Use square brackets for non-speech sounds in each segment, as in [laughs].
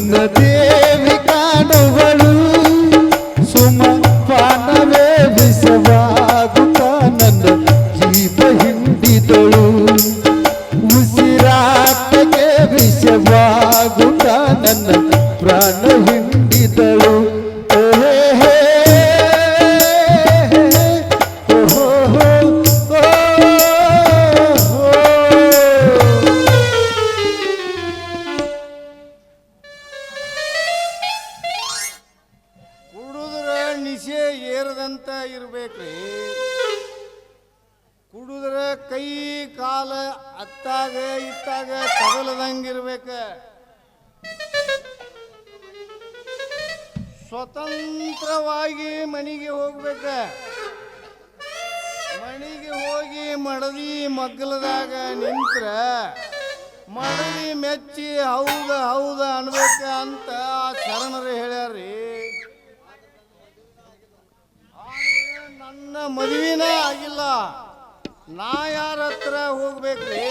ನನ್ನ ನಿಶೆ ಇರಬೇಕ್ರಿ. ಕುಡುದ್ರ ಕೈ ಕಾಲ ಅತ್ತಾಗ ಇತ್ತಾಗ ತಗಲದಂಗಿರ್ಬೇಕ ಸ್ವತಂತ್ರವಾಗಿ ಮನೆಗೆ ಹೋಗ್ಬೇಕ. ಮನೆಗೆ ಹೋಗಿ ಮಡದಿ ಮಗ್ಗಲದಾಗ ನಿಂತ್ರ ಮಡದಿ ಮೆಚ್ಚಿ ಹೌದ ಹೌದ ಅನ್ಬೇಕ ಅಂತ ಆ ಶರಣರು ಹೇಳ್ಯಾರ್ರಿ. ನನ್ನ ಮದುವಿನ ಆಗಿಲ್ಲ. ನಾ ಯಾರ ಹತ್ರ ಹೋಗ್ಬೇಕ್ರಿ?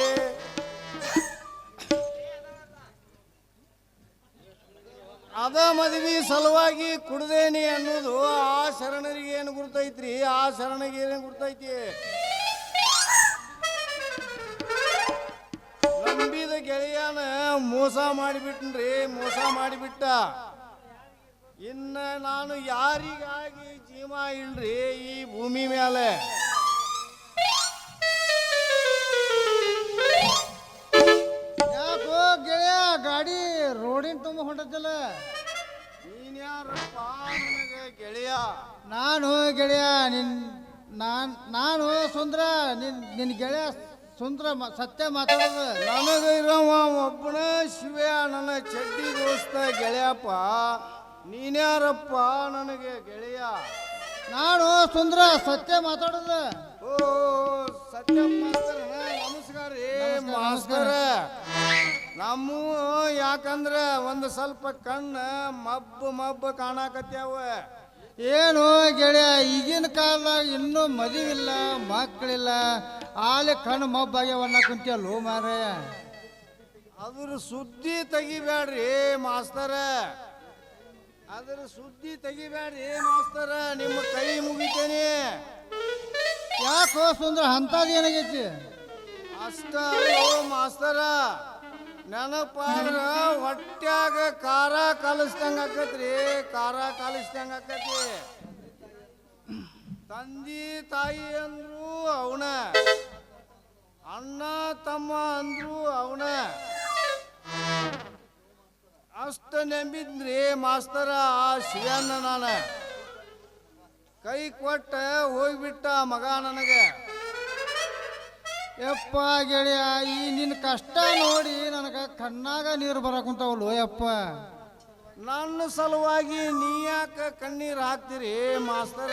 ಅದ ಮದುವೆ ಸಲುವಾಗಿ ಕುಡ್ದೇನಿ ಅನ್ನೋದು ಆ ಶರಣರಿಗೆ ಏನು ಗುರ್ತೈತ್ರಿ? ಆ ಶರಣಿಗೆ ಏನು ಗುರ್ತೈತಿ? ನಂಬಿದ ಗೆಳೆಯನ ಮೋಸ ಮಾಡಿಬಿಟ್ನ್ರಿ, ಮೋಸ ಮಾಡಿಬಿಟ್ಟ. ಇನ್ನ ನಾನು ಯಾರಿಗಾಗಿ ಜೀವ ಇಲ್ರಿ ಈ ಭೂಮಿ ಮೇಲೆ ಯಾಕೋ ಗೆಳೆಯ ಗಾಡಿ ರೋಡಿನ ತುಂಬ ಹೊಂಟದ್ದಲ್ಲ ನೀನ್ ಯಾರಪ್ಪ ನನಗೆ ಗೆಳೆಯ? ನಾನು ಗೆಳೆಯ, ನಿನ್ ನಾನ್ ನಾನು ಸುಂದ್ರ, ನಿನ್ ನಿನ್ ಗೆಳೆಯ ಸುಂದ್ರ ಸತ್ಯ ಮಾತಾಡೋದು. ನನಗ ಇರವ ಒಬ್ಬನ ಶಿವ, ನನ್ನ ಚಡ್ಡಿ ದೋಸ್ತ ಗೆಳೆಯಪ್ಪ. ನೀನ್ಯಾರಪ್ಪ ನನಗೆ ಗೆಳೆಯ? ನಾನು ಸುಂದ್ರ ಸತ್ಯ ಮಾತಾಡೋದು. ಓ ಸತ್ಯ ಮಾಸ್ತರ ನಮಸ್ಕಾರ ರೀ ಮಾಸ್ತರ. ನಮ್ಮ ಯಾಕಂದ್ರ ಒಂದು ಸ್ವಲ್ಪ ಕಣ್ಣ ಮಬ್ಬ ಮಬ್ಬ ಕಾಣಾಕತ್ಯಾವ. ಏನು ಗೆಳೆಯ ಈಗಿನ ಕಾಲದಾಗ ಇನ್ನೂ ಮದುವಿಲ್ಲ ಮಕ್ಕಳಿಲ್ಲ ಆಲೆ ಕಣ್ಣು ಮಬ್ಬಾಗ್ಯವನ್ನ ಕುಂತಿಯಲ್ಲೋ ಮಾರಾಯ ಅದ್ರ ಸುದ್ದಿ ತೆಗಿಬೇಡ್ರಿ ಮಾಸ್ತರ. ಅದ್ರ ಸುದ್ದಿ ತೆಗಿಬ್ಯಾಡ್ರಿ ಮಾಸ್ತರ, ನಿಮ್ಮ ಕೈ ಮುಗಿತೇನೆ. ಯಾಕೋ ಸುಂದ್ರ ಅಂಥದ್ದು ಏನಾಗೈತಿ? ಅಷ್ಟ ಮಾಸ್ತರ, ನೆನಪಾದ್ರ ಹೊಟ್ಯಾಗ ಖಾರ ಕಲಿಸ್ದಂಗ ಆಕತ್ರಿ, ಖಾರ ಕಲಿಸ್ದಂಗ ಆಕತಿ ತಂದಿ, ತಾಯಿ ಅಂದ್ರು ಅವನ, ಅಣ್ಣ, ತಮ್ಮ ಅಂದ್ರು ಅವನ. ಅಷ್ಟ ನಂಬಿದ್ರಿ ಮಾಸ್ತರ ಆ ನಾನು. ಕೈ ಕೊಟ್ಟ ಹೋಗ್ಬಿಟ್ಟ ಮಗ ನನಗೆ. ಯಪ್ಪ ಗೆಳೆಯ, ಈ ನಿನ್ನ ಕಷ್ಟ ನೋಡಿ ನನಗೆ ಕಣ್ಣಾಗ ನೀರು ಬರಕುಂತವಳು ಯಪ್ಪ. ನನ್ನ ಸಲುವಾಗಿ ನೀ ಯಾಕೆ ಕಣ್ಣೀರು ಹಾಕ್ತೀರಿ ಮಾಸ್ತರ?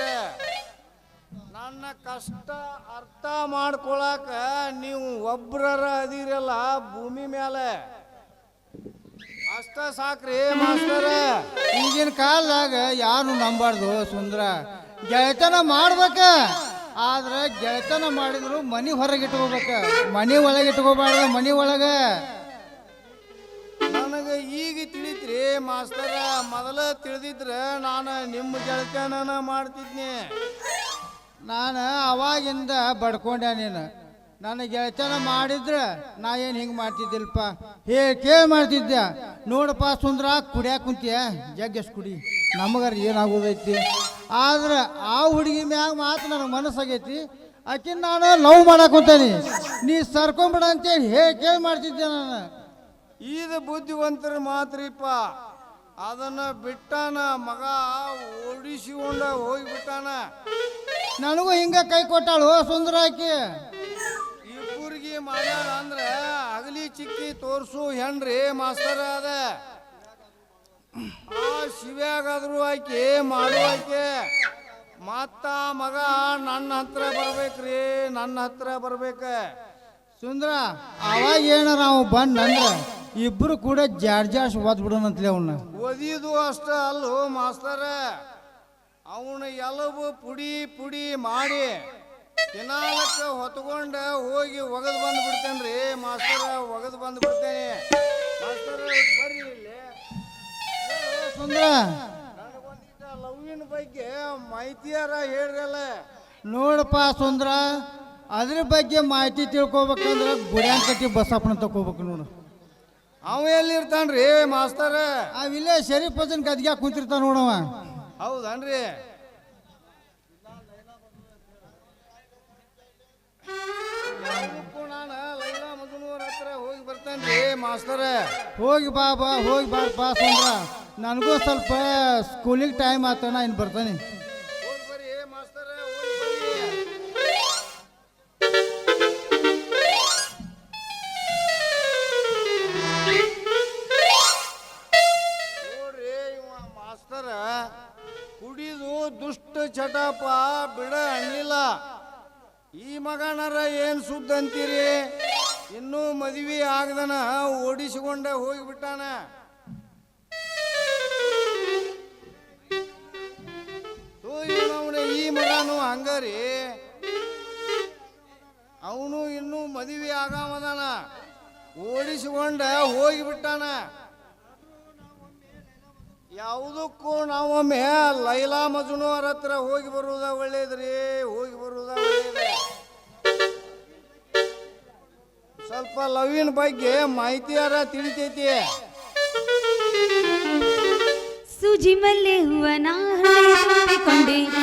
ನನ್ನ ಕಷ್ಟ ಅರ್ಥ ಮಾಡ್ಕೊಳಕ ನೀವು ಒಬ್ರರ ಅದಿರಲ್ಲ ಭೂಮಿ ಮೇಲೆ. ಅಷ್ಟ ಸಾಕ್ರಿ ಮಾಸ್ತರ ಈಗಿನ ಕಾಲದಾಗ ಯಾರು ನಂಬಾರ್ದು ಸುಂದ್ರ? ಗೆಳೆತನ ಮಾಡ್ಬೇಕ. ಆದ್ರೆ ಗೆಳೆತನ ಮಾಡಿದ್ರು ಮನಿ ಹೊರಗೆ ಇಟ್ಕೋಬೇಕ. ಮನಿ ಒಳಗೆ ಇಟ್ಕೋಬಾರ್ದು ಮನಿ ಒಳಗ. ನನಗೆ ಈಗ ತಿಳಿತ್ರಿ ಮಾಸ್ತರ ಮೊದಲ ತಿಳಿದಿದ್ರೆ ನಾನು ನಿಮ್ಮ ಗೆಳೆತನ ಮಾಡ್ತಿದ್ನಿ. ನಾನು ಅವಾಗಿಂದ ಬಡ್ಕೊಂಡೆ ನೀನು. ನನ್ನ ಗೆಳೆತನ ಮಾಡಿದ್ರೆ ನಾ ಏನು ಹಿಂಗೆ ಮಾಡ್ತಿದ್ದಿಲ್ಪ? ಹೇ ಕೇ ಮಾಡ್ತಿದ್ದೆ ನೋಡಪ್ಪ ಸುಂದ್ರ, ಕುಡಿಯಾಕ ಕುಂತಿಯ? ಜಗ್ಗೆಸ್ ಕುಡಿ. ನಮಗಾರ ಏನಾಗೋದೈತಿ? ಆದ್ರೆ ಆ ಹುಡುಗಿ ಮ್ಯಾಗ ಮಾತು ನನಗೆ ಮನಸ್ಸಾಗೈತಿ. ಆಕಿನ ನಾನು ಲವ್ ಮಾಡಕ್ಕೆ ಕುಂತೇನಿ ನೀ ಸರ್ಕೊಂಬಿಡ ಅಂತೇಳಿ ಹೇ ಕೇ ಮಾಡ್ತಿದ್ದೆ ನಾನು ಈದ ಬುದ್ಧಿವಂತರ ಮಾತ್ರಿಪ್ಪ. ಅದನ್ನ ಬಿಟ್ಟಾನ ಮಗ ಓಡಿಸಿಕೊಂಡ ಹೋಗಿಬಿಟ್ಟಾನ. ನನಗೂ ಹಿಂಗ ಕೈ ಕೊಟ್ಟಾಳು ಸುಂದರ ಆಕಿ ಇಬ್ಬರಿಗೆ ಮಾಡ್ಯಾಳ ಅಂದ್ರೆ ಅಗಲಿ ಚಿಕ್ಕಿ ತೋರ್ಸು ಹೆಣ್ರಿ ಮಾಸ್ತರ ಅದ. ಆ ಶಿವ್ಯಾಗಾದ್ರು ಆಕಿ ಮಾಡು ಆಕೆ. ಮತ್ತ ಮಗ ನನ್ನ ಹತ್ರ ಬರ್ಬೇಕ್ರಿ, ನನ್ನ ಹತ್ರ ಬರ್ಬೇಕ. ಸುಂದ್ರ, ಅವಾಗ ಏನಾರ ನಾವು ಬಂದ್ ಅಂದ್ರ ಇಬ್ರು ಕೂಡ ಜಾಡ್ ಜಾಸ್ ಓದ್ ಬಿಡೋಣಂತಲೇ ಅವನ್ನ ಓದಿದು ಅಷ್ಟ ಅಲ್ಲೋ ಮಾಸ್ತರ. ಅವನ ಎಲ್ಲವೂ ಪುಡಿ ಪುಡಿ ಮಾಡಿ ದಿನಾಲಕ್ಕ ಹೊತ್ಕೊಂಡ ಹೋಗಿ ಒಗದು ಬಂದು ಬಿಡ್ತೇನ್ರಿ ಮಾಸ್ತರ ಒಗದು ಬಂದು ಬಿಡ್ತೇನೆ ಮಾಸ್ತರ ಬರ್ರಿ ಇಲ್ಲಿ. ಸುಂದ್ರ ಲವ್ವಿನ ಬಗ್ಗೆ ಮಾಹಿತಿಯಾರ ಹೇಳ್ರಲ್ಲ. ನೋಡಪ್ಪ ಸುಂದ್ರ ಅದ್ರ ಬಗ್ಗೆ ಮಾಹಿತಿ ತಿಳ್ಕೊಬೇಕಂದ್ರೆ ಗುಡ್ಯಾಂಕಟ್ಟಿ ಬಸಪ್ಪನ ತಗೋಬೇಕು ನೋಡು. ಅವ ಎಲ್ಲಿರ್ತಾನ್ರಿ? ಅವ ಅವಿಲ್ಲೇ ಶರೀಫ್ ಹಸನ್ ಗದ್ಗ್ಯಾಗ ಕುಂತಿರ್ತಾನ ನೋಡವ ಹೌದನ್ರಿ. ಹತ್ರ ಹೋಗಿ ಬಾಬಾ ಮಾಸ್ತರ. ಹೋಗಿ ಬಾ ಬಾ ಹೋಗಿ ಬಾ ಬಾ ಸಂದ್ರ ನನಗೂ ಸ್ವಲ್ಪ ಸ್ಕೂಲಿಗೆ ಟೈಮ್ ಆತ ನಾ ಇನ್ನು ಬರ್ತಾನೆ. ಈ ಮಗನರ ಏನ್ ಸುದ್ದಂತೀರಿ ಇನ್ನೂ ಮದುವೆ ಆಗದನ ಓಡಿಸಿಕೊಂಡ ಹೋಗಿಬಿಟ್ಟಾನ. ಈ ಮಗನು ಹಂಗರಿ. ಅವನು ಇನ್ನೂ ಮದುವೆ ಆಗಾಮದಾನ. ಓಡಿಸಿಕೊಂಡ ಹೋಗಿಬಿಟ್ಟಾನ. ಯಾವುದಕ್ಕೂ ನಾವೊಮ್ಮೆ ಲೈಲಾ ಮಜುನು ಅವರ ಹತ್ರ ಹೋಗಿ ಬರುವುದ ಒಳ್ಳೇದ್ರಿ, ಹೋಗಿ ಬರುವುದ ಸ್ವಲ್ಪ ಲವಿನ ಬಗ್ಗೆ ಮಾಹಿತಿ ಅರ ತಿಳಿತೈತಿ ಸುಜಿ ಮಲ್ಲೆ ಹೂವನ ಈಗ.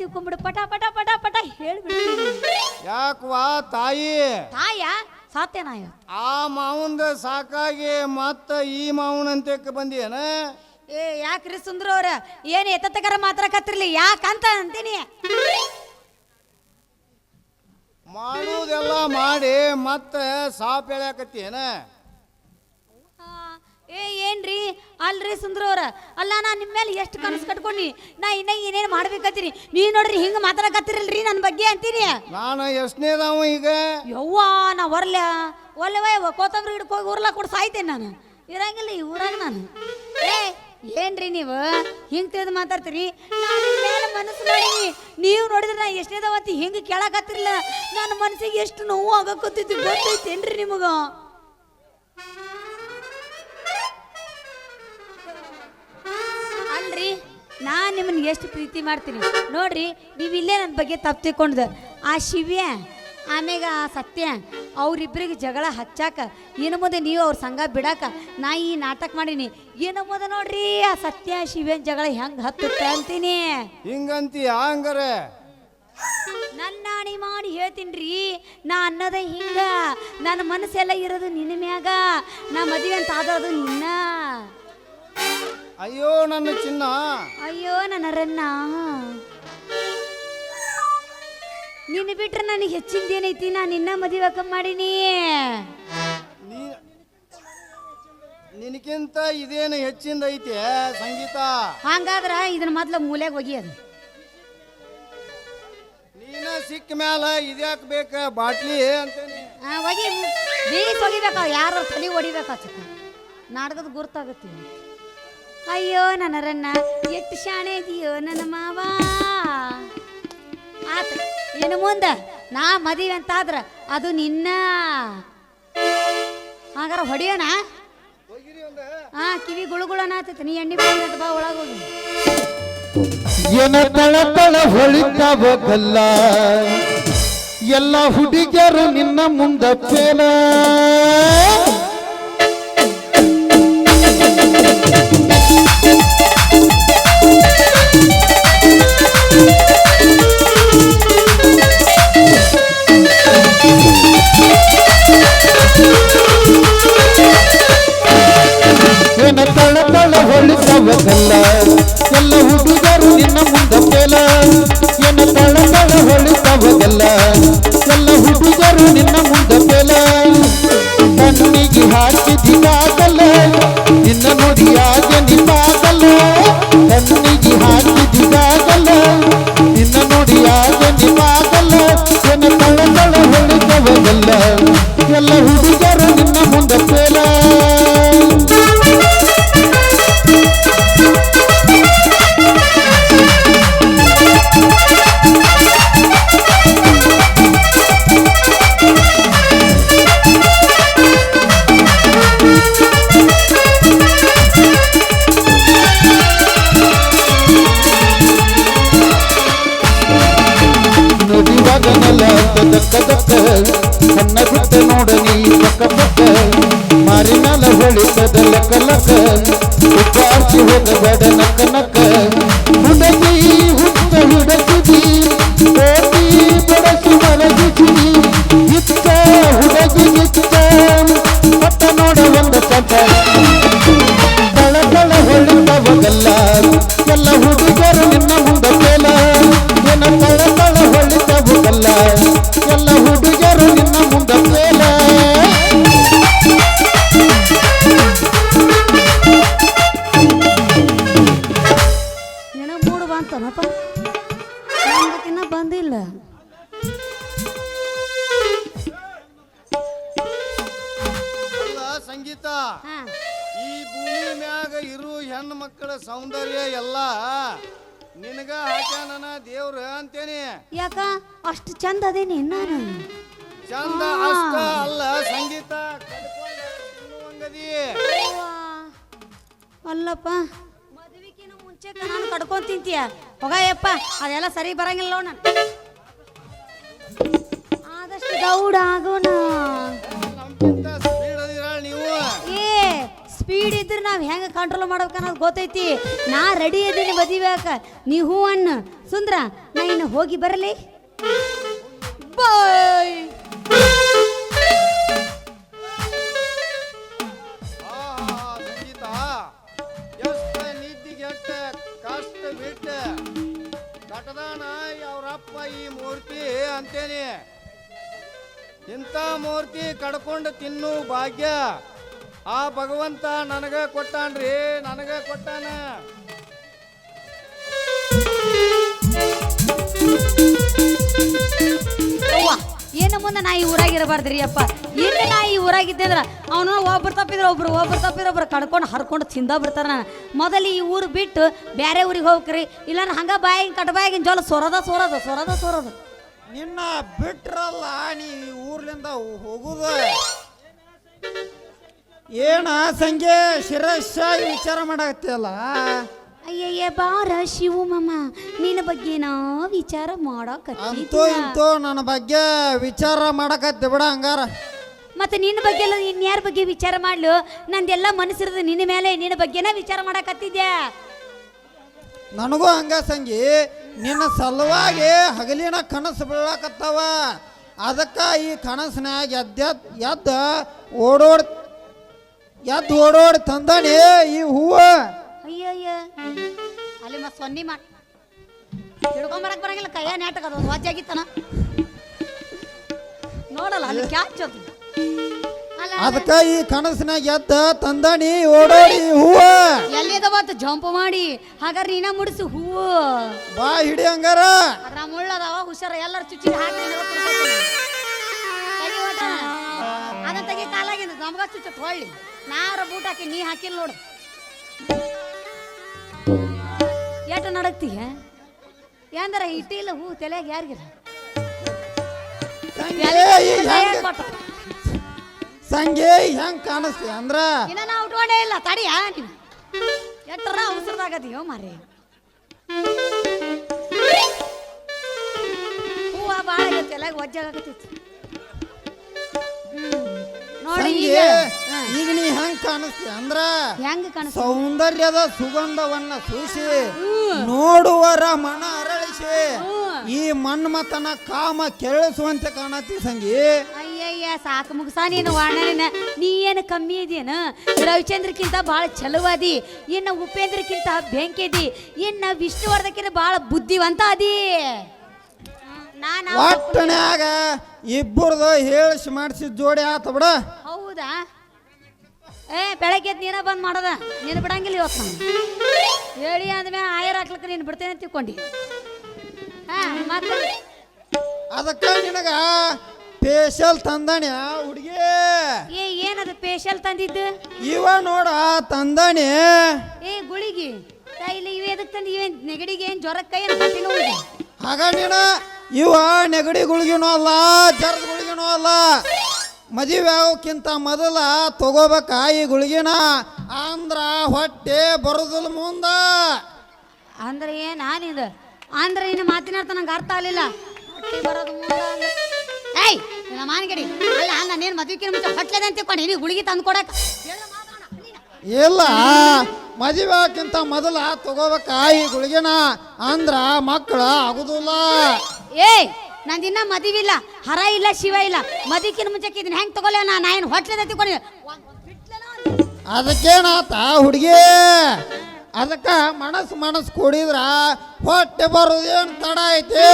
ತಿಳ್ಕೊಂಬಿಡು. ಪಟ ಪಟ ಪಟ ಪಟ ಹೇಳ್ಬಿಡ್ತೀನಿ ಯಾಕವಾ ತಾಯಿ? ತಾಯ ಸಾತ್ಯನಾಯ ಆ ಮಾವಂದ ಸಾಕಾಗಿ ಮತ್ತ ಈ ಮಾವನಂತಕ್ಕೆ ಬಂದಿಯನ? ಏ ಯಾಕ್ರಿ ಸುಂದ್ರ ಅವ್ರ? ಏನ್ ಎತ್ತತಕರ ಮಾತ್ರ ಕತ್ತಿರ್ಲಿ? ಯಾಕಂತ ಅಂತೀನಿ? ಮಾಡುವುದೆಲ್ಲ ಮಾಡಿ ಮತ್ತೆ ಸಾಪ್ ಎಳ್ಯಾಕತ್ತೀಯನ? ಆ, ಏ ಏನ್ರಿ? ಅಲ್ರಿ ಸುಂದ್ರ ಅವ್ರ. ಅಲ್ಲ ನಾ ನಿಮ್ಮ ಮೇಲೆ ಎಷ್ಟು ಕನಸು ಕಟ್ಕೊಂಡಿ. ನಾ ಇನ್ನ ಏನೇನು ಮಾಡ್ಬೇಕತ್ತೀರಿ? ನೀ ನೋಡ್ರಿ ಹಿಂಗ ಮಾತಾಡಕತ್ತಿರಲ್ರಿ ನನ್ನ ಬಗ್ಗೆ ಅಂತೀನಿ. ನಾನು ಎಷ್ಟನೇದವ ಈಗ? ಯವ್ವ ನಾ ಬರ್ಲ ಒಲ್ಲವೇ ಕೋತಂಬರಿ ಗಿಡಕ್ಕೆ ಹೋಗಿ ಊರ್ಲ ಕೊಡ್ ಸಾಯ್ತೇನೆ ನಾನು. ಇರಂಗಿಲ್ಲ ಈ ಊರಾಗ ನಾನು. ಏ ಏನ್ರಿ ನೀವು? ಹಿಂಗ್ ತಿಳಿದು ಮಾತಾಡ್ತೀರಿ? ನಾನು ನಿಮ್ ಮೇಲೆ ಮನಸ್ಸು ಮಾಡೀನಿ. ನೀವು ನೋಡಿದ್ರೆ ನಾ ಅಂತ? ಹಿಂಗೆ ಕೇಳಕತ್ತಿರಲಿಲ್ಲ. ನನ್ನ ಮನಸ್ಸಿಗೆ ಎಷ್ಟು ನೋವು ಆಗಕತ್ತಿತ್ತು ಗೊತ್ತೈತೇನ್ರಿ ನಿಮಗ? ನಿಮ್ಮನ್ನ ಎಷ್ಟು ಪ್ರೀತಿ ಮಾಡ್ತೀನಿ ನೋಡ್ರಿ ನೀವು ಇಲ್ಲೇ ನನ್ನ ಬಗ್ಗೆ ತಪ್ಪು ತಿಳ್ಕೊಂಡ್ದು ಆ ಶಿವ್ಯ ಆಮ್ಯಾಗ ಆ ಸತ್ಯ ಅವರಿಬ್ಬರಿಗೆ ಜಗಳ ಹಚ್ಚಾಕ ಇನ್ನು ಮುಂದೆ ನೀವು ಅವ್ರ ಸಂಘ ಬಿಡಾಕ ನಾ ಈ ನಾಟಕ ಮಾಡೀನಿ. ಏನು ಮುಂದೆ ನೋಡ್ರಿ ಆ ಸತ್ಯ ಶಿವೇನ್ ಜಗಳ ಹೆಂಗ್ ಹತ್ತುತ್ತೆ ಅಂತೀನಿ. ಹಿಂಗಂತೀಯ ಹಂಗಾರೆ? ನನ್ನ ಅಣಿ ಮಾಡಿ ಹೇಳ್ತೀನ್ರಿ ನಾ ಅನ್ನದ ಹಿಂಗ. ನನ್ನ ಮನಸ್ಸೆಲ್ಲ ಇರೋದು ನಿನ್ನ ಮ್ಯಾಗ. ನಾ ಮದುವೆ ಅಂತ ಆದೋದು ನಿನ್ನ. ಅಯ್ಯೋ ನನ್ನ ಚಿನ್ನ. ಅಯ್ಯೋ ನನ್ನ ರನ್ನ. ನಿನ್ನ ಬಿಟ್ರೆ ನನಗೆ ಹೆಚ್ಚಿಂದೇನೈತಿ? ನಾನು ನಿನ್ನ ಮದುವೆ ಮಾಡೀನಿ. ನೀ ನಿನಕ್ಕಿಂತ ಇದೇನು ಹೆಚ್ಚಿಂದ ಐತೆ ಸಂಗೀತ? ಹಂಗಾದ್ರ ಇದನ್ನ ಮೊದ್ಲ ಮೂಲೆಗೆ ಹೋಗಿ ಅದು. ನೀನ ಸಿಕ್ಕ ಮ್ಯಾಲ ಇದ್ಯಾಕ್ ಬೇಕ? ಬಾಟ್ಲಿ ಅಂತ ಹೋಗಿ ಬೀಸ್ ಹೊಗಿಬೇಕು ಯಾರು ತಲೆ ಹೊಡಿಬೇಕಾಚಕ ನಾಟಕದ ಗುರ್ತಾಗತ್ತೆ ಅಯ್ಯೋ ನನ್ನ ರನ್ನ ಎಷ್ಟು ಶಾಣೆ ಇದೆಯೋ ನನ್ನ ಮಾವ. ಆತ, ಇನ್ನು ಮುಂದ ನಾ ಮದುವೆ ಅಂತಾದ್ರ ಅದು ನಿನ್ನ. ಹಾಗಾರ ಹೊಡಿಯೋಣ? ಹಾ ಕಿವಿ ಗುಳುಗುಳನ ಆತೈತಿ, ನೀ ಎಣ್ಣೆ ಬಂದ ಬಾ ಒಳಗೋಗಿ ಏನ ತಳ ತಳ ಎಲ್ಲ ಹುಡುಗಿಯರು ನಿನ್ನ ಮುಂದ ಪೇಲ ರವಕಲ್ಲ ಎಲ್ಲ ಹುಡುಗರು ನಿನ್ನ ಮುಂದ ಮೇಲ ಎನ್ನ ತಳ ತಳ ಎಲ್ಲ ಹುಡುಗರು ನಿನ್ನ ಮುಂದ ಮೇಲ ಕಣ್ಣಿಗೆ ಹಾರ ಕಣ್ಣ ಬಿಟ್ಟ ನೋಡ ನೀ ಪಕ್ಕ ಪಕ್ಕ ಮಾರಿನಲ ಹೊಳಿತದ ಲಕ ನಿನಗೆ ಇನ್ನ ಬಂದಿಲ್ಲ. ಅಲ್ಲ ಸಂಗೀತ ಈ ಭೂಮಿ ಮ್ಯಾಗ ಇರು ಹೆಣ್ಣು ಮಕ್ಕಳ ಸೌಂದರ್ಯ ಎಲ್ಲ ನಿನಗ ಹಾಕ್ಯಾನ ದೇವ್ರ ಅಂತೇನಿ. ಯಾಕ? ಅಷ್ಟು ಚಂದ ಅದೇನಿ ನಾನು. ಚಂದ ಅಷ್ಟ ಅಲ್ಲ ಸಂಗೀತ. ಅಲ್ಲಪ್ಪ. ನಾನು ಕಡ್ಕೊಂಡ್ ತಿಂತೀಯ? ಹೋಗಯ್ಯಪ್ಪ, ಅದೆಲ್ಲ ಸರಿ ಬರಂಗಿಲ್ಲ ನೋಡ್ ಆದಷ್ಟು ಗೌಡ ಆಗೋಣ. ಏ ಸ್ಪೀಡ್ ಇದ್ರೆ ನಾವು ಹೆಂಗೆ ಕಂಟ್ರೋಲ್ ಮಾಡ್ಬೇಕು ಅನ್ನೋದು ಗೊತ್ತೈತಿ. ನಾ ರೆಡಿ ಇದ್ದೀನಿ ಮದುವೆಯಾಕ ನೀ ಹೂ ಅನ್ನ. ಸುಂದ್ರ, ನಾ ಇನ್ನು ಹೋಗಿ ಬರಲಿ. ಬಾಯ್ ಈ ಮೂರ್ತಿ ಅಂತೇನಿ. ಇಂಥ ಮೂರ್ತಿ ಕಡ್ಕೊಂಡು ತಿನ್ನು ಭಾಗ್ಯ. ಆ ಭಗವಂತ ನನಗ ಕೊಟ್ಟಾನ್ರಿ ನನಗ ಕೊಟ್ಟಾನ. ಏನು ಮುಂದೆ ನಾ ಈ ಊರಾಗಿರಬಾರ್ದ್ರಿ ಅಪ್ಪ? ಇಲ್ಲಿ ನಾ ಈ ಊರಾಗಿದ್ದೆ ಅಂದ್ರೆ ಅವನು ಒಬ್ರು ತಪ್ಪಿದ್ರೆ ಒಬ್ರು ಒಬ್ರು ತಪ್ಪಿದ್ರೆ ಒಬ್ರು ಕಡ್ಕೊಂಡು ಹರ್ಕೊಂಡು ತಿಂದ ಬರ್ತಾರ ನಾನು. ಮೊದಲು ಈ ಊರು ಬಿಟ್ಟು ಬೇರೆ ಊರಿಗೆ ಹೋಗ್ರಿ ಇಲ್ಲ ಹಂಗ ಬಾಯಿಗೆ ಕಟ್ ಬಾಯಿಗಿನ ಜೋಲ ಸೊರದ ಸೊರದ ಸೊರದ ಸೊರದ. ನಿನ್ನ ಬಿಟ್ರಲ್ಲ, ನೀ ಊರ್ಲಿಂದ ಹೋಗುದ. ಏನ ಸಂಜೆ ಶಿರಸ್ಸಾಗಿ ವಿಚಾರ ಮಾಡಾಕತ್ತಿಯಲ್ಲ? ಅಯ್ಯಯ್ಯ ಬಾರ ಶಿವು ಮಾಮ. ನಿನ್ನ ಬಗ್ಗೆ ನಾ ವಿಚಾರ ಅಂತೂ ಮಾಡಕತ್ತಿದ್ದ ಇಂತೂ ನನ್ನ ಬಗ್ಗೆ ವಿಚಾರ ಮಾಡಕತ್ತೆ ಬಿಡ ಹಂಗಾರ. ಮತ್ತೆ ನಿನ್ನ ಬಗ್ಗೆ ಎಲ್ಲ ಇನ್ಯಾರ ಬಗ್ಗೆ ವಿಚಾರ ಮಾಡ್ಲು? ನಂದೆಲ್ಲ ಮನಸ್ಸಿರೋದು ನಿನ್ನ ಮೇಲೆ ನಿನ್ನ ಬಗ್ಗೆನ ವಿಚಾರ ಮಾಡಕತ್ತಿದ್ಯಾ? ನನಗೂ ಹಂಗ ಸಂಗಿ ನಿನ್ನ ಸಲುವಾಗಿ ಹಗಲಿನ ಕನಸು ಬೀಳಾಕತ್ತಾವ. ಅದಕ್ಕೆ ಈ ಕನಸಿನಾಗ ಎದ್ದ ಎದ್ದ ಓಡೋಡ್ ಎದ್ದು ಓಡೋಡಿ ತಂದಾನೆ ಈ ಹೂವ. ಅಲ್ಲಿ ಮತ್ತೆ ಸೊನ್ನಿ ಮಾಡಿ ಹಿಡ್ಕೊಂಬರಕ್ ಬರಂಗಿಲ್ಲ ಕೈಯ ನಾಟಕ ಅದು? ವಾಜ್ಯಾಗಿತ್ತನ ನೋಡಲ್ಲ ಅಲ್ಲಿ ಕ್ಯಾಚ್ ಅದು ಅಲ್ಲ ಅದಕ್ಕ ಈ ಕನಸಿನಾಗ ಎದ್ದ ತಂದಾಣಿ ಓಡೋಡಿ ಹೂವ. ಎಲ್ಲಿದವತ್ತು ಜಂಪ್ ಮಾಡಿ ಹಾಗಾದ್ರೆ ನೀನ ಮುಡಿಸು ಹೂವು. ಬಾ ಹಿಡಿ ಹಂಗಾರ. ಅದ್ರ ಮುಳ್ಳದವ ಹುಷಾರ ಎಲ್ಲರ ಚುಚ್ಚಿ ಹಾಕಿ ಅದನ್ನ ತೆಗಿ ಕಾಲಾಗಿದ್ದು ನಮ್ಗ ಚುಚ್ಚತ್ ಹೊಳ್ಳಿ ನಾವ್ರ ಬೂಟ್ ಹಾಕಿ ನೀ ಹಾಕಿಲ್ಲ ನೋಡು. ಎಟ ನಡಕ್ತೀಯ? ಯಾಂದರ ಇಟ್ಟಿಲ್ಲ ಹೂ ತಲೆಯಾಗ ಯಾರಿಗಿಲ್ಲ? ಸಂಗೆ ಹೆಂಗ್ ಕಾಣಿಸ್ತಿ ಅಂದ್ರ? ಇನ್ನ ನಾ ಉಟ್ಕೊಂಡೇ ಇಲ್ಲ ತಡಿಯಾ ನೀನು ಎಟ್ಟರ ಅವಸರದಾಗದೀಯೋ ಮಾರಿ ಹೂವ ಭಾಳ ತಲೆಯಾಗ ಒಜ್ಜಾಗತ್ತೈತಿ ಹ್ಮ್ ನೋಡಿ ಸಂಗೆ ಈಗ. ನೀ ಹೆಂಗ್ ಕಾಣಿಸ್ತಿ? ಅಂದ್ರ ಹೆಂಗ್ ಕಾಣಿಸ್ತ? ಸೌಂದರ್ಯದ ಸುಗಂಧವನ್ನ ಸೂಸಿ ನೋಡುವರ ಮನ ಅರಳಿಸಿ ಈ ಮನ್ಮತನ ಕಾಮ ಕೆರಳಿಸುವಂತೆ ಕಾಣತಿ ಸಂಗಿ. ಅಯ್ಯಯ್ಯ ಸಾಕು ಮುಗಿಸ ನೀನು ವಾಣನ ನೀ ಏನು ಕಮ್ಮಿ ಇದೇನು ರವಿಚಂದ್ರಕ್ಕಿಂತ ಭಾಳ ಚಲುವಾದಿ ಇನ್ನು ಉಪೇಂದ್ರಕ್ಕಿಂತ ಬೆಂಕಿ ಅದಿ ಇನ್ನು ವಿಷ್ಣುವರ್ಧಕ್ಕಿಂತ ಭಾಳ ಬುದ್ಧಿವಂತ ಅದಿ. ನಾನು ಒಟ್ಟನ್ಯಾಗ ಇಬ್ಬರದು ಹೇಳಿಸಿ ಮಾಡಿಸಿದ ಜೋಡಿ ಆತ ಬಿಡ. ಹೌದಾ? ಏ ಬೆಳಗ್ಗೆ ನೀನ ಬಂದ್ ಮಾಡೋದ? ನೀನು ಬಿಡಂಗಿಲ್ಲ ಇವತ್ತು ನಾನು. ಹೇಳಿ ಅಂದ್ಮೇಲೆ ಆಯರ್ ಹಾಕ್ಲಿಕ್ಕೆ ನೀನು ಬಿಡ್ತೇನೆ ಅಂತ ತಿಳ್ಕೊಂಡಿ. ಹಾ ಮತ್ತೆ? ಅದಕ್ಕೆ ನಿನಗ ಪೇಶಲ್ ತಂದಾನೆ ಹುಡುಗಿ. ಏ ಏನದು ಸ್ಪೆಷಲ್ ತಂದಿದ್ದು? ಇವ ನೋಡ ತಂದಾನೆ ಏ ಗುಳಿಗಿ ಇಲ್ಲಿ ಇವ ಎದಕ್ ತಂದು ಇವೇನ್ ನೆಗಡಿಗೆ ಏನ್ ಜ್ವರಕ್ಕ ಏನ್ ಬಟ್ಟಿನ ಹಾಗ ನೀನ ಇವ ನೆಗಡಿ ಗುಳಿಗಿನೂ ಅಲ್ಲ ಜರದ ಗುಳಿಗಿನೂ ಅಲ್ಲ. ಮದುವೆ ಆಗೋಕ್ಕಿಂತ ಮೊದಲ ತಗೋಬೇಕ ಈ ಗುಳಿಗಿನ. ಅಂದ್ರ ಹೊಟ್ಟೆ ಬರುದಿಲ್ಲ ಮುಂದ. ಅಂದ್ರೆ ಏನ್ ಆನಿದ ಅಂದ್ರೆ ಇನ್ನು ಮಾತಿನ ಅರ್ಥ ನಂಗೆ ಅರ್ಥ ಆಗಲಿಲ್ಲ. ಹೊಟ್ಟೆ ಬರೋದು ಮುಂದ ಅಂದ್ರೆ. ಏಯ್ ನನ್ನ ಮಾನ್ಗಡಿ ಅಲ್ಲ ನೀನು ಮದುವೆಕಿನ ಮುಂಚೆ ಹೊಟ್ಲೆದ ಅಂತ ತಿಳ್ಕೊಂಡು ನೀನು ಗುಳಿಗೆ ತಂದು ಕೊಡಕ್ಕೆ ಇಲ್ಲ ಮದುವೆ ಆಕಿಂತ ಮೊದಲ ತಗೋಬೇಕ ಈ ಗುಳಿಗೆನ. ಅಂದ್ರ ಮಕ್ಕಳ ಆಗುದಿಲ್ಲ. ಏಯ್ ನಂದಿನ್ನ ಮದಿವಿಲ್ಲ ಹರ ಇಲ್ಲ ಶಿವ ಇಲ್ಲ. ಮದಿಕಿನ ಮುಂಚೆ ಇದನ್ನ ಹೆಂಗ್ ತಗೊಲ್ಲ ನಾ ಏನು ಹೊಟ್ಲೆದ ತಿಳ್ಕೊಂಡು ಅದಕ್ಕೇನಾತ ಹುಡುಗಿ? ಅದಕ್ಕೆ ಮನಸ್ ಮನಸ್ ಕುಡಿದ್ರ ಹೊಟ್ಟೆ ಬರೋದೇನು ತಡ ಐತಿ?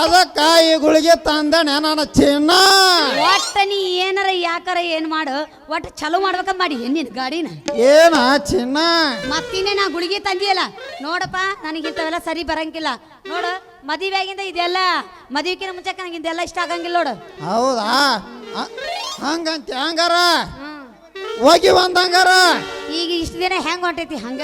ಅದಕ್ಕೆ ಈ ಗುಳಿಗೆ ತಂದೆ ನಾನು ಚಿನ್ನ. ಒಟ್ಟ ನೀ ಏನಾರ ಯಾಕಾರ ಏನ್ ಮಾಡು? ಒಟ್ಟು ಚಲೋ ಮಾಡ್ಬೇಕ ಮಾಡಿ ನಿನ್ ಗಾಡಿನ. ಏನ ಚಿನ್ನ? ಮತ್ತಿನ್ನೇ ನಾ ಗುಳಿಗೆ ತಂದಿಯಲ್ಲ? ನೋಡಪ್ಪ ನನಗಿಂತವೆಲ್ಲ ಸರಿ ಬರಂಗಿಲ್ಲ. ನೋಡು ಮದುವೆಯಾಗಿಂದ ಇದೆಲ್ಲ ಮದುವೆಕಿನ ಮುಂಚೆ ನಂಗೆ ಇದೆಲ್ಲ ಇಷ್ಟ ಆಗಂಗಿಲ್ಲ ನೋಡು. ಹೌದಾ? ಅ- ಹಂಗಂತ ಹಂಗಾರ? ಹೋಗಿ ಹೋಗಿ ಬಂದಂಗಾರ ಈಗ ಇಷ್ಟು ದಿನ ಹೆಂಗ್ ಹೊಂಟೈತಿ ಹಂಗ?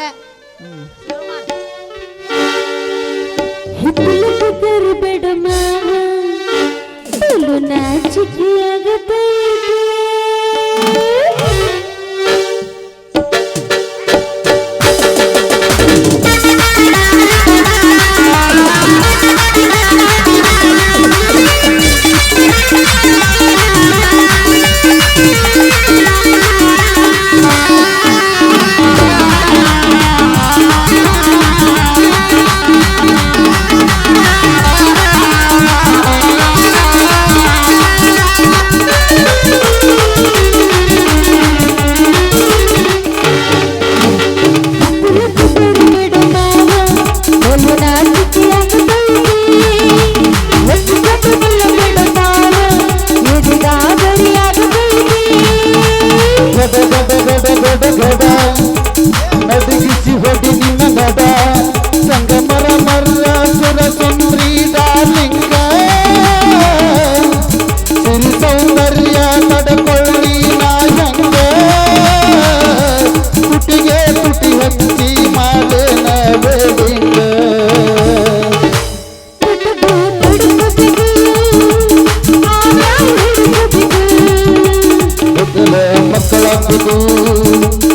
বন্ধু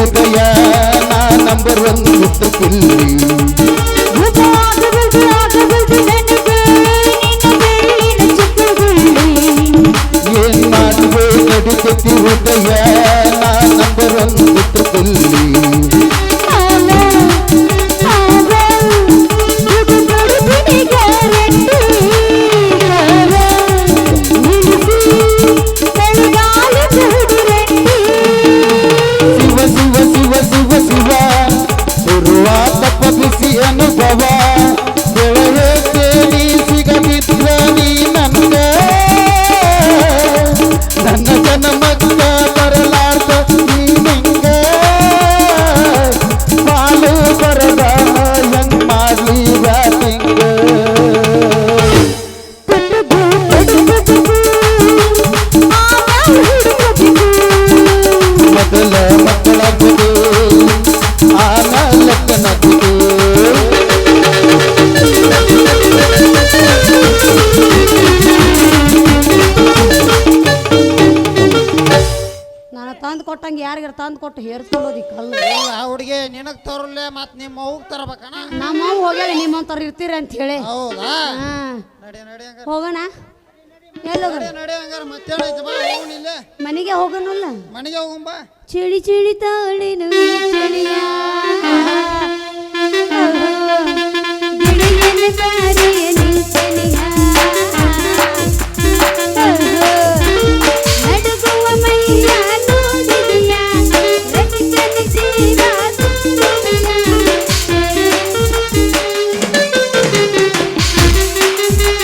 ಹೃದಯ ನಾ ನಂಬರ್ ಒಂದು ಮುತ್ತಕ್ಕಿಲ್ಲಿ ಏನ್ ಮಾಡುವೆ ಗಡಿಸತಿ ಹೃದಯ ನಾ ನಂಬರ್ ಒಂದು ಮುತ್ತಕ್ಕಿಲ್ಲಿ ಅನುಭವ ಕೊಟ್ಟಂಗೆ ಯಾರಿಗಾರ ತಂದು ಕೊಟ್ಟು ಹೇರ್ಸ್ಕೊಳ್ಳೋದಿ ಕಲ್ಲು? ಇಲ್ಲ ಹುಡುಗಿ ನಿನಗ್ ಮತ್ತೆ ಮತ್ ನಿಮ್ಮ ಅವ್ಗ್ ತರಬೇಕಣ? ನಮ್ಮ ಹೋಗ್ಯಾಳ ತರ ಇರ್ತೀರ ಅಂತ ಹೇಳಿ. ಹೌದಾ? ಹಾ. ನಡಿ ನಡಿ ಹಂಗಾರ. ಹೋಗೋಣ. ಎಲ್ಲಿ ಹೋಗೋಣ? ನಡಿ ನಡಿ ಹಂಗಾರ ಮತ್ತೇನೈತಿ ಬಾ ಹೋಗೋಣ ಇಲ್ಲೇ. ಮನೆಗೆ ಹೋಗೋಣಲ್ಲ? ಮನೆಗೆ ಹೋಗೋಣ ಬಾ. ಚಳಿ ಚಳಿ ತಾಳಿನ ಚಳಿಯ [laughs] ಗಿಳಿಯನ